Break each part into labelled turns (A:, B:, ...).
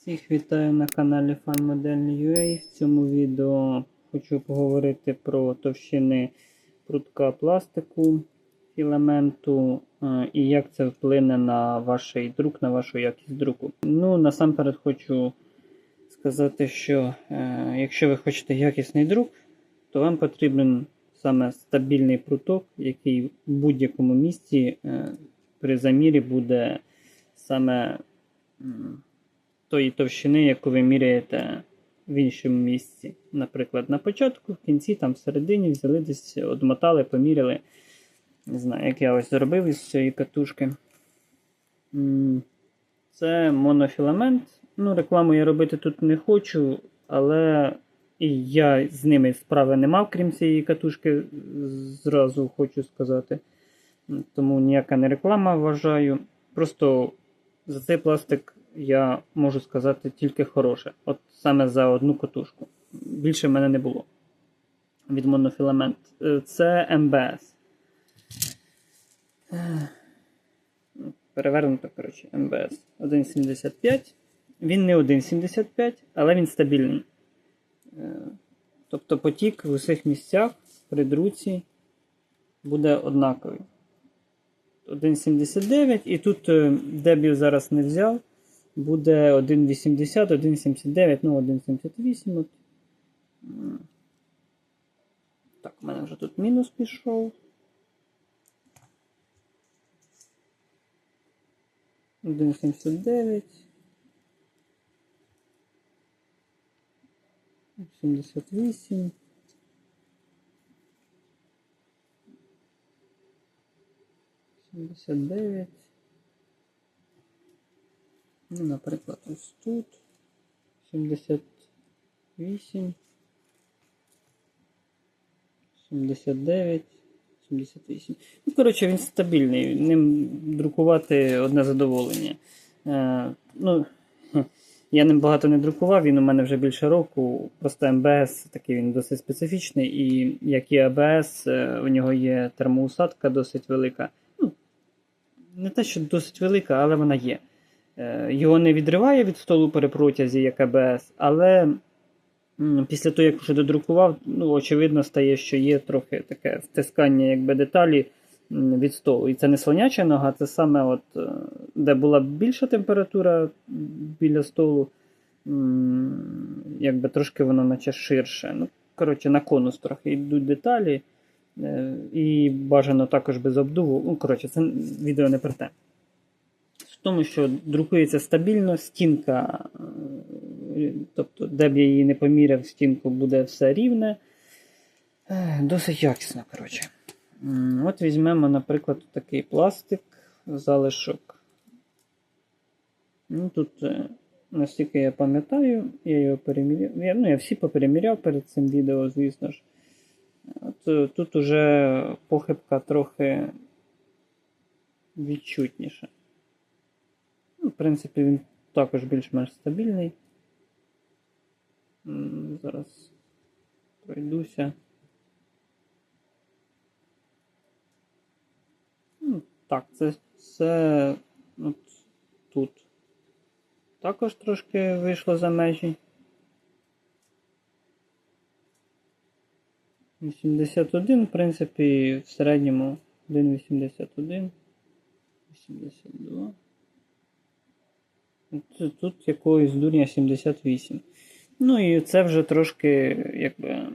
A: Всіх вітаю на каналі FunModel.ua. В цьому відео хочу поговорити про товщини прутка пластику філаменту е, і як це вплине на ваш друк, на вашу якість друку. Ну, насамперед хочу сказати, що е, якщо ви хочете якісний друк, то вам потрібен саме стабільний пруток, який в будь-якому місці е, при замірі буде саме. м, тої товщини, яку ви міряєте в іншому місці. Наприклад, на початку, в кінці, там всередині взяли десь, одмотали, поміряли. Не знаю, як я ось зробив із цієї катушки. Це монофіламент. Ну, рекламу я робити тут не хочу, але і я з ними справи не мав, крім цієї катушки, зразу хочу сказати. Тому ніяка не реклама вважаю. Просто за цей пластик я можу сказати тільки хороше. От саме за одну катушку. Більше в мене не було. Від монофіламент. Е, Це МБС. Е, Перевернуто, коротше, МБС 1,75. Він не 1,75, але він стабільний. Е, Тобто потік в усіх місцях при друці буде однаковий. 1,79 і тут дебів зараз не взяв. Буде 1,80, 1,79, ну 1,78. От. М. Так, у мене вже тут мінус пішов. 1,79. 78. Сімдесят дев'ять. Ну, наприклад, ось тут 78, 79, 78. Ну, коротше, він стабільний. Ним друкувати одне задоволення. Е, ну, я ним багато не друкував, він у мене вже більше року. Просто МБС такий він досить специфічний, і як і АБС, е, у нього є термоусадка досить велика. Ну, не те, що досить велика, але вона є. Е, Його не відриває від столу при протязі, як АБС, але після того, як вже додрукував, ну, очевидно стає, що є трохи таке втискання якби, деталі від столу. І це не слоняча нога, це саме, от, е, де була більша температура біля столу, якби трошки воно наче ширше. Ну, коротше, на конус трохи йдуть деталі. е, І бажано також без обдуву. Ну, коротше, це відео не про те тому, що друкується стабільно, стінка, е, тобто, де б я її не поміряв, стінку буде все рівне. Е, Досить якісно, коротше. От візьмемо, наприклад, такий пластик, залишок. Ну, Тут, е, наскільки я пам'ятаю, я його переміряв. Я, ну, я всі попереміряв перед цим відео, звісно ж. От тут уже похибка трохи відчутніша. Ну, в принципі, він також більш-менш стабільний. Зараз пройдуся. Ну, Так, це все от тут. Також трошки вийшло за межі. 81, в принципі, в середньому 1,81, 82. Тут, якогось дурня 78. Ну і це вже трошки, якби,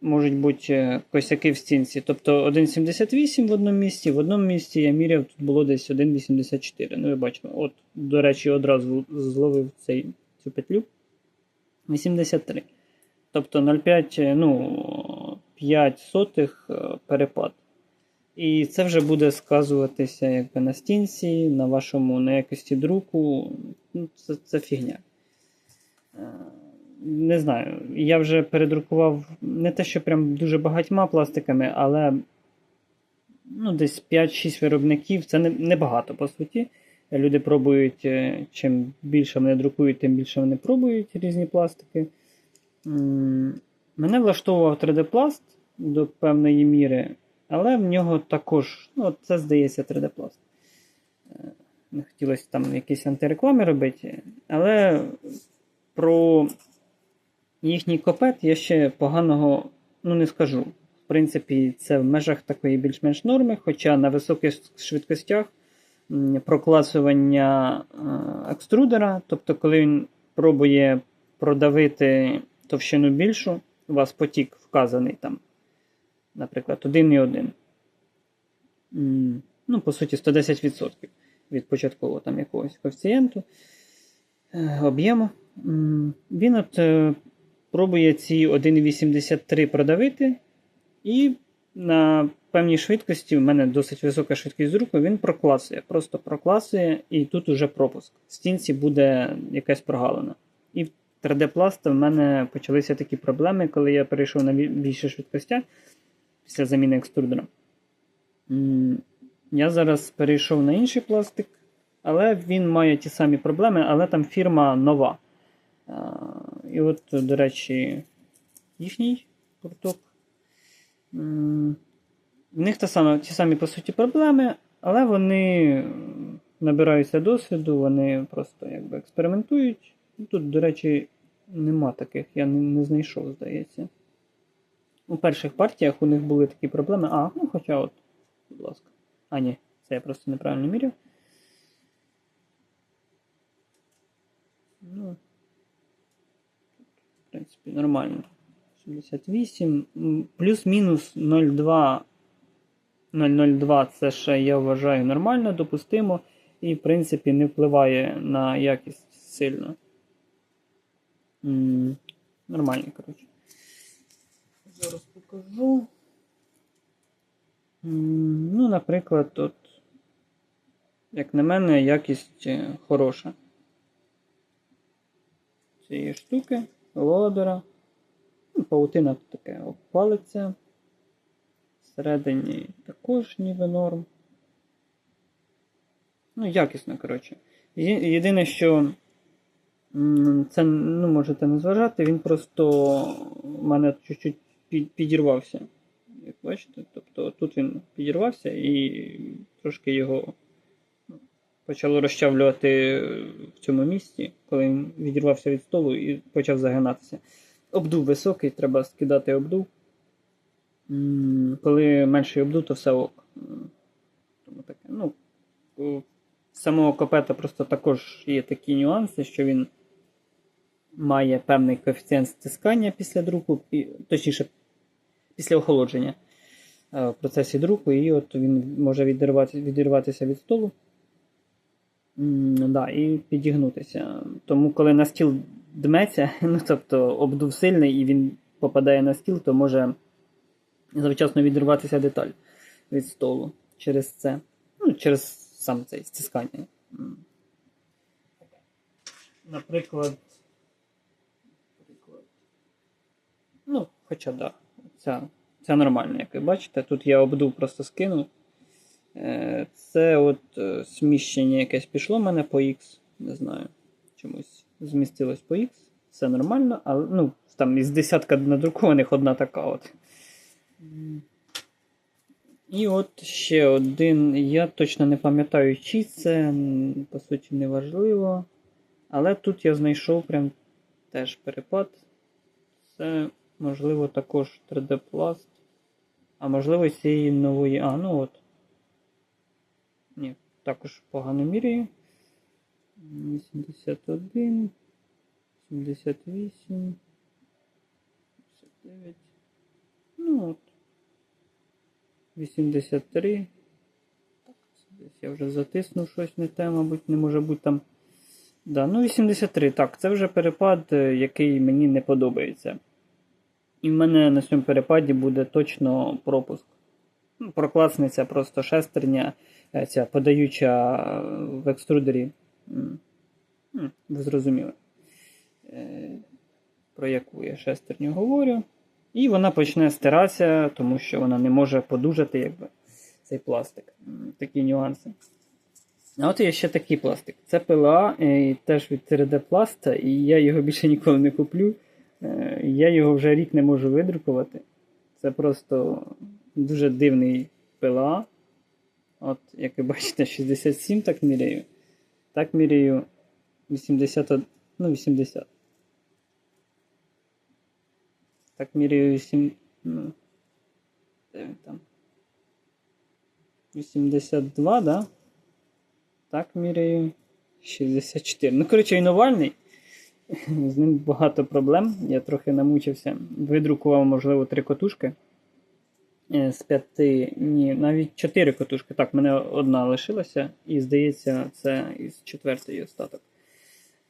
A: можуть бути косяки в стінці. Тобто 1,78 в одному місці, в одному місці я міряв, тут було десь 1,84. Ну, ви бачите, от, до речі, одразу зловив цей, цю петлю. 83. Тобто 0,5, ну, 5 сотих е, перепад. І це вже буде сказуватися якби на стінці, на вашому на якості друку. Ну, Це, це фігня. Е, Не знаю. Я вже передрукував не те, що прям дуже багатьма пластиками, але ну, десь 5-6 виробників. Це не, небагато, по суті. Люди пробують, е, чим більше вони друкують, тим більше вони пробують різні пластики. Мене влаштовував 3D-пласт до певної міри. Але в нього також, ну, це здається 3D Plus. Е, Не хотілося там якісь антиреклами робити. Але про їхній копет я ще поганого ну, не скажу. В принципі, це в межах такої більш-менш норми, хоча на високих швидкостях прокласування е, екструдера, тобто, коли він пробує продавити товщину більшу, у вас потік вказаний там, наприклад, 1,1. Ну, по суті, 110% від початкового там якогось коефіцієнту е, об'єму. Він от е, пробує ці 1,83 продавити, і на певній швидкості, в мене досить висока швидкість руху, він прокласує, просто прокласує, і тут уже пропуск. В стінці буде якась прогалина. І в 3D пласта в мене почалися такі проблеми, коли я перейшов на бі- більші швидкостя після заміни екструдера. Я зараз перейшов на інший пластик, але він має ті самі проблеми, але там фірма нова. І от, до речі, їхній курток. В них та сама, ті самі, по суті, проблеми, але вони набираються досвіду, вони просто якби експериментують. Тут, до речі, нема таких, я не знайшов, здається. У перших партіях у них були такі проблеми. А, ну хоча от, будь ласка. А, ні, це я просто неправильно міряв. Ну, в принципі, нормально. 78. Плюс-мінус 0,2. 0,02 це ще я вважаю нормально, допустимо. І, в принципі, не впливає на якість сильно. М, Нормально, коротше. Зараз покажу. Ну, наприклад, от, як на мене, якість хороша. Цієї штуки, лодера. Ну, Паутина тут таке обпалиться. Всередині також ніби норм. Ну, якісно, коротше. Єдине, що це ну, можете не зважати, він просто у мене чуть-чуть підірвався. Як бачите, тобто тут він підірвався і трошки його ну, почало розчавлювати в цьому місці, коли він відірвався від столу і почав загинатися. Обдув високий, треба скидати обдув. Коли менший обдув, то все ок. Тому таке. Ну, самого копета просто також є такі нюанси, що він має певний коефіцієнт стискання після друку, точніше, після охолодження е, в процесі друку, і от він може відірвати, відірватися від столу. Да, і підігнутися. Тому, коли на стіл дметься, ну тобто обдув сильний і він попадає на стіл, то може завчасно відірватися деталь від столу через це. Ну, через сам цей стискання. Наприклад. наприклад, Ну, хоча да, ця, ця нормальна, як ви бачите. Тут я обдув просто скинув. Е, Це от е, сміщення якесь пішло в мене по X. Не знаю. Чомусь змістилось по X. Все нормально, але ну, там із десятка надрукованих одна така от. І от ще один. Я точно не пам'ятаю, чи це, по суті, не важливо. Але тут я знайшов прям теж перепад. Це, можливо, також 3D Plast. А можливо, цієї нової. А, ну от. Ні, також погано міряю. 81, 78, 79. Ну от. 83. Так, це десь я вже затиснув щось не те, мабуть, не може бути там. Да, ну 83. Так, це вже перепад, е, який мені не подобається. І в мене на цьому перепаді буде точно пропуск. Ну, прокласниця просто шестерня, е, ця подаюча е, в екструдері. М, Ви зрозуміли, Е, про яку я шестерню говорю. І вона почне стиратися, тому що вона не може подужати якби, цей пластик. Такі нюанси. А от є ще такий пластик. Це ПЛА, теж від 3D пласта, і я його більше ніколи не куплю. Е, Я його вже рік не можу видрукувати. Це просто дуже дивний ПЛА. От, як ви бачите, 67 так міряю. Так міряю 80, ну 80. Так міряю 8, ну, де він там? 82, да? Так міряю 64. Ну, коротше, він овальний. З ним багато проблем. Я трохи намучився. Видрукував, можливо, три котушки. Е, З п'яти, ні, навіть чотири котушки. Так, мене одна лишилася, і здається, це із четвертої остаток.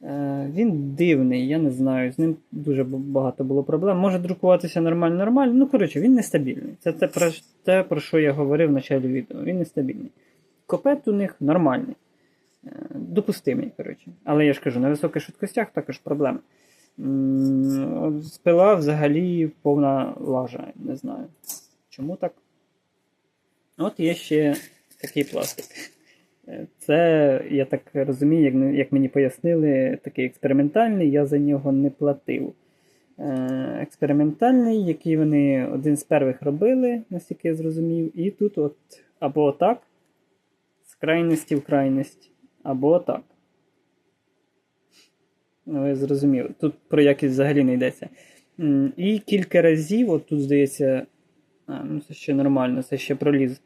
A: Е, Він дивний, я не знаю. З ним дуже багато було проблем. Може друкуватися нормально, нормально. Ну, коротше, він нестабільний. Це те, про, те, про що я говорив в началі відео. Він нестабільний. Копет у них нормальний. Допустимий, коротше. Але я ж кажу, на високих швидкостях також проблеми. Спила взагалі повна лажа, не знаю. Чому так? От є ще такий пластик. Це, я так розумію, як, як мені пояснили, такий експериментальний, я за нього не платив. Е, Експериментальний, який вони один з перших робили, наскільки я зрозумів. І тут от або отак, з крайності в крайність, або отак. Ну, ви зрозуміли. Тут про якість взагалі не йдеться. І кілька разів, от тут здається, а, ну це ще нормально, це ще проліз.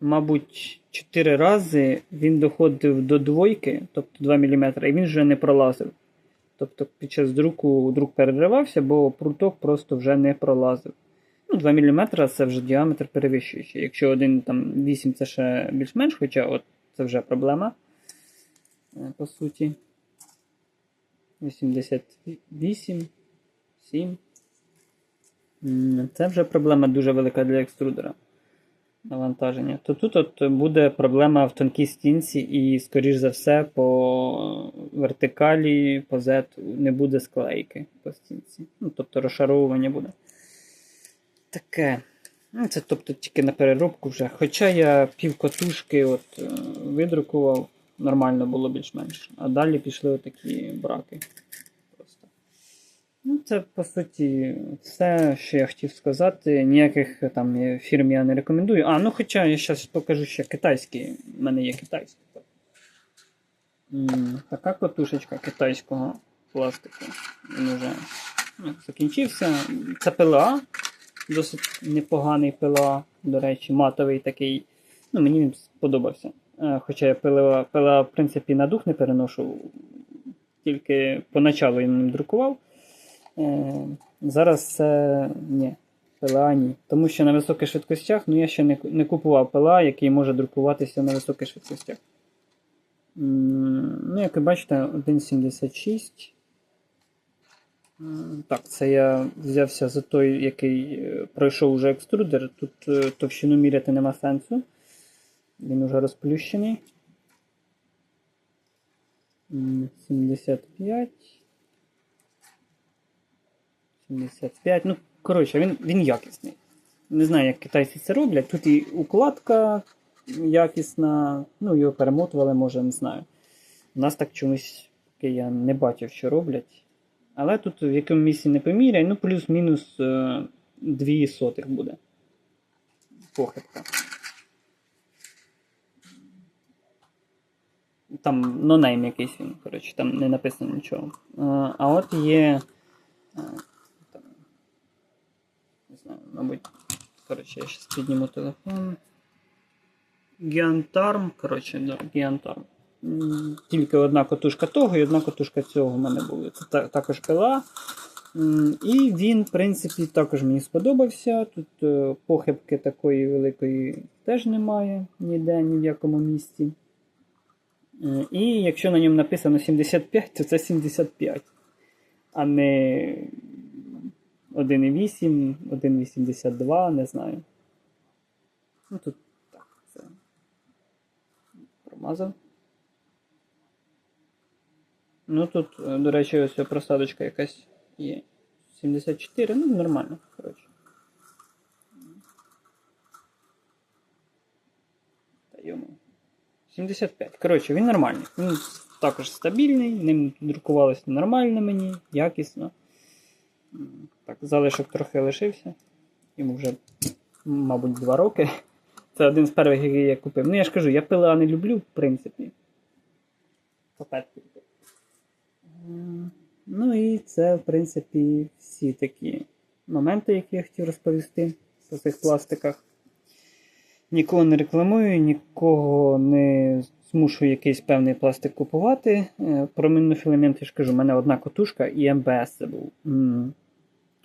A: Мабуть, 4 рази він доходив до двойки, тобто 2 мм, і він вже не пролазив. Тобто під час друку друк переривався, бо пруток просто вже не пролазив. Ну, 2 мм це вже діаметр перевищуючий. Якщо 1 там 8 це ще більш-менш, хоча от це вже проблема. е, По суті. 88, 7. Це вже проблема дуже велика для екструдера. Навантаження. То тут от буде проблема в тонкій стінці, і, скоріш за все, по вертикалі, по Z не буде склейки по стінці. Ну, тобто розшаровування буде. Таке. Ну, Це тобто тільки на переробку вже. Хоча я пів котушки от, е, видрукував, нормально було більш-менш. А далі пішли отакі браки. Просто. Ну, це по суті все, що я хотів сказати. Ніяких е, там е, фірм я не рекомендую. А, ну хоча я зараз покажу ще китайські. У мене є китайські. Така котушечка китайського пластику. Він вже ну, закінчився. Це ПЛА. Досить непоганий ПЛА, до речі, матовий такий. Ну, мені він сподобався. Е, Хоча я ПЛА, ПЛА, в принципі, на дух не переношу, тільки поначалу я ним друкував. Е, Зараз це ні, ПЛА ні. Тому що на високих швидкостях ну, я ще не, не купував ПЛА, який може друкуватися на високих швидкостях. Ну, як ви бачите, 1,76. Так, це я взявся за той, який е, пройшов уже екструдер. Тут е, товщину міряти нема сенсу. Він уже розплющений. 75. 75. Ну, коротше, він, він якісний. Не знаю, як китайці це роблять. Тут і укладка якісна, ну, його перемотували, може, не знаю. У нас так чомусь я не бачив, що роблять. Але тут в якому місці не поміряй, ну плюс-мінус е, 2 сотих буде. Похибка. Там нонейм якийсь він, коротше, там не написано нічого. Е, а от є. е, там, не знаю, мабуть. Коротше, я зараз підніму телефон. Гіантарм, коротше, да, Гіантарм. Тільки одна котушка того і одна котушка цього в мене були. Це також пила. І він, в принципі, також мені сподобався. Тут е, похибки такої великої теж немає ніде, ні в якому місці. Е, І якщо на ньому написано 75, то це 75, а не 1,8, 1,82, не знаю. Ну тут так, це промазав. Ну тут, е, до речі, ось просадочка якась є. 74, ну нормально, коротше. Та йому. 75. Коротше, він нормальний. Він також стабільний, ним друкувалося нормально мені, якісно. Так, залишок трохи лишився. Йому вже, мабуть, 2 роки. Це один з перших, який я купив. Ну, я ж кажу, я пила не люблю, в принципі. копетки. Ну і це, в принципі, всі такі моменти, які я хотів розповісти по цих пластиках. Нікого не рекламую, нікого не змушую якийсь певний пластик купувати. Е, Про мінофіламент я ж кажу, у мене одна котушка і МБС це був.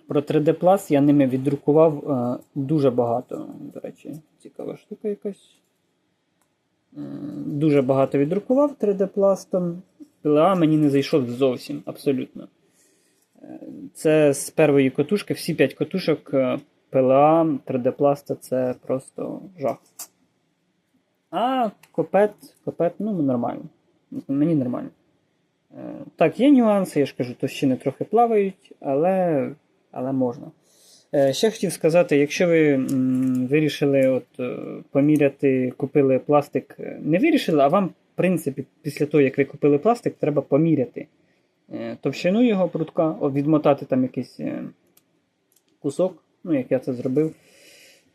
A: Про 3D Plus я ними віддрукував е, дуже багато. До речі, цікава штука якась. Дуже багато віддрукував 3D пластом. PLA мені не зайшов зовсім, абсолютно. Е, Це з першої котушки, всі 5 котушок е, PLA 3D пласта це просто жах. А копет, копет, ну нормально. Мені нормально. Е, Так, є нюанси, я ж кажу, товщини трохи плавають, але, але можна. Ще хотів сказати, якщо ви вирішили от, поміряти, купили пластик, не вирішили, а вам, принципі, після того, як ви купили пластик, треба поміряти е, товщину його прутка, відмотати там якийсь е, кусок, ну як я це зробив,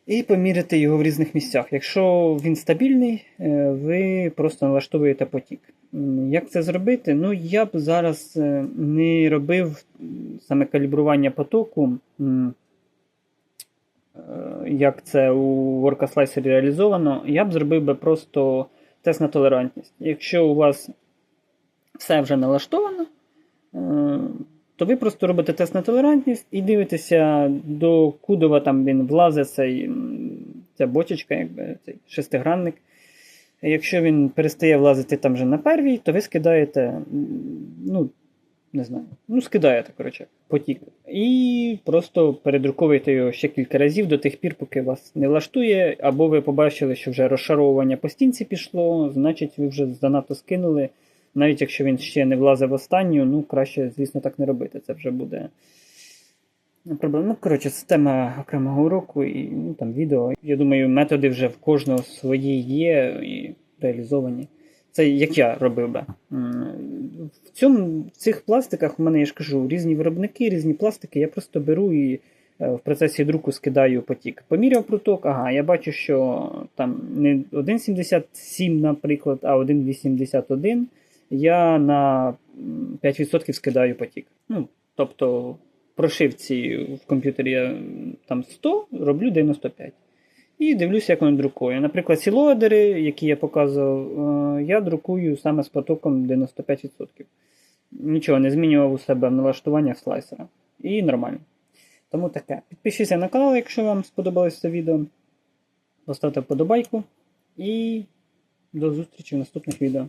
A: і поміряти його в різних місцях. Якщо він стабільний, е, ви просто налаштовуєте потік. Як це зробити? Ну, я б зараз не робив саме калібрування потоку. Як це у WorkaSlicer реалізовано, я б зробив би просто тест на толерантність. Якщо у вас все вже налаштовано, е, то ви просто робите тест на толерантність і дивитеся, до кудова там він влазить цей, ця бочечка, якби, цей шестигранник. Якщо він перестає влазити там вже на первій, то ви скидаєте, ну, не знаю, ну, скидаєте, коротше, потік. І просто передруковуєте його ще кілька разів до тих пір, поки вас не влаштує, або ви побачили, що вже розшаровування по стінці пішло, значить ви вже занадто скинули. Навіть якщо він ще не влазив в останню, ну краще, звісно, так не робити. Це вже буде проблема. Ну, коротше, це тема окремого уроку і ну, там відео. Я думаю, методи вже в кожного свої є і реалізовані. Це як я робив би. В, цьому, в цих пластиках у мене, я ж кажу, різні виробники, різні пластики. Я просто беру і е, в процесі друку скидаю потік. Поміряв пруток, ага, я бачу, що там не 1,77, наприклад, а 1,81. Я на 5% скидаю потік. Ну, тобто, прошивці в комп'ютері я там 100, роблю 95. І дивлюся, як воно друкує. Наприклад, ці лоадери, які я показував, е, я друкую саме з потоком 95%. Нічого не змінював у себе в налаштуваннях слайсера. І нормально. Тому таке. Підпишіться на канал, якщо вам сподобалось це відео. Поставте вподобайку. І до зустрічі в наступних відео.